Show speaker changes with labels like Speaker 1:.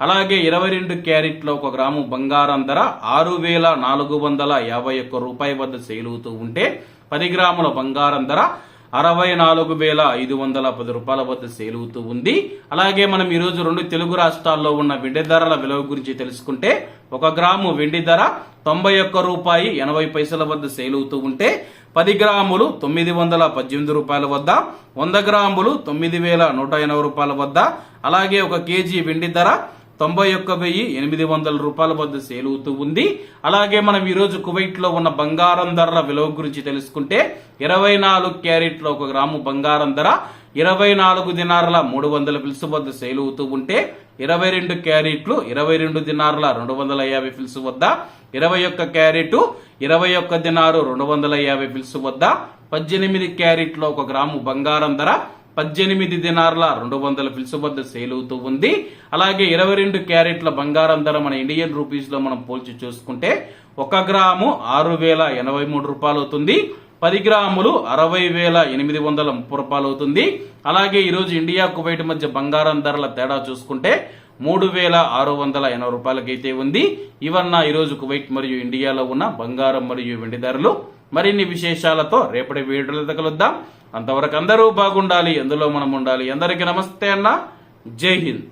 Speaker 1: అలాగే ఇరవై రెండు క్యారెట్లో ఒక గ్రాము బంగారం ధర ఆరు వేల నాలుగు వందల యాభై ఒక్క రూపాయి వద్ద సేల్ అవుతూ ఉంటే పది గ్రాముల బంగారం ధర అరవై నాలుగు వేల ఐదు వందల పది రూపాయల వద్ద సేల్ అవుతూ ఉంది. అలాగే మనం ఈరోజు రెండు తెలుగు రాష్ట్రాల్లో ఉన్న వెండి ధరల విలువ గురించి తెలుసుకుంటే ఒక గ్రాము వెండి ధర తొంభై ఒక్క రూపాయి ఎనభై పైసల వద్ద సేల్ అవుతూ ఉంటే పది గ్రాములు తొమ్మిది వందల పద్దెనిమిది రూపాయల వద్ద వంద గ్రాములు తొమ్మిది వేల నూట ఎనభై రూపాయల వద్ద అలాగే ఒక కేజీ వెండి ధర తొంభై ఒక్క వెయ్యి ఎనిమిది వందల రూపాయల వద్ద సేల్ అవుతూ ఉంది. అలాగే మనం ఈరోజు కువైట్లో ఉన్న బంగారం ధరల విలువ గురించి తెలుసుకుంటే ఇరవై నాలుగు క్యారెట్ల ఒక గ్రాము బంగారం ధర ఇరవై నాలుగు దినారుల మూడు వందల పిలుసు వద్ద సేల్ అవుతూ ఉంటే ఇరవై రెండు క్యారెట్లు ఇరవై రెండు దినారుల రెండు వందల యాభై పిలుసు వద్ద ఇరవై ఒక్క క్యారెట్ ఇరవై ఒక్క దినారు రెండు వందల యాభై పిలుసు వద్ద పద్దెనిమిది క్యారెట్లో ఒక గ్రాము బంగారం ధర పద్దెనిమిది దినార్ల రెండు వందల పిలుసు వద్ద సేల్ అవుతూ ఉంది. అలాగే ఇరవై రెండు క్యారెట్ల బంగారం ధర మన ఇండియన్ రూపీస్లో మనం పోల్చి చూసుకుంటే ఒక గ్రాము ఆరు వేల ఎనభై మూడు రూపాయలు అవుతుంది. పది గ్రాములు అరవై వేల ఎనిమిది వందల ముప్పై రూపాయలు అవుతుంది అలాగే ఈరోజు ఇండియా కువైట్ మధ్య బంగారం ధరల తేడా చూసుకుంటే మూడు వేల ఆరు వందల ఎనభై రూపాయలకైతే ఉంది. ఇవన్న ఈరోజు కువైట్ మరియు ఇండియాలో ఉన్న బంగారం మరియు వెండి ధరలు. మరిన్ని విశేషాలతో రేపటి వీడియోలో కలుద్దాం. అంతవరకు అందరూ బాగుండాలి ఎందులో మనం ఉండాలి. అందరికీ నమస్తే అన్న. జై హింద్.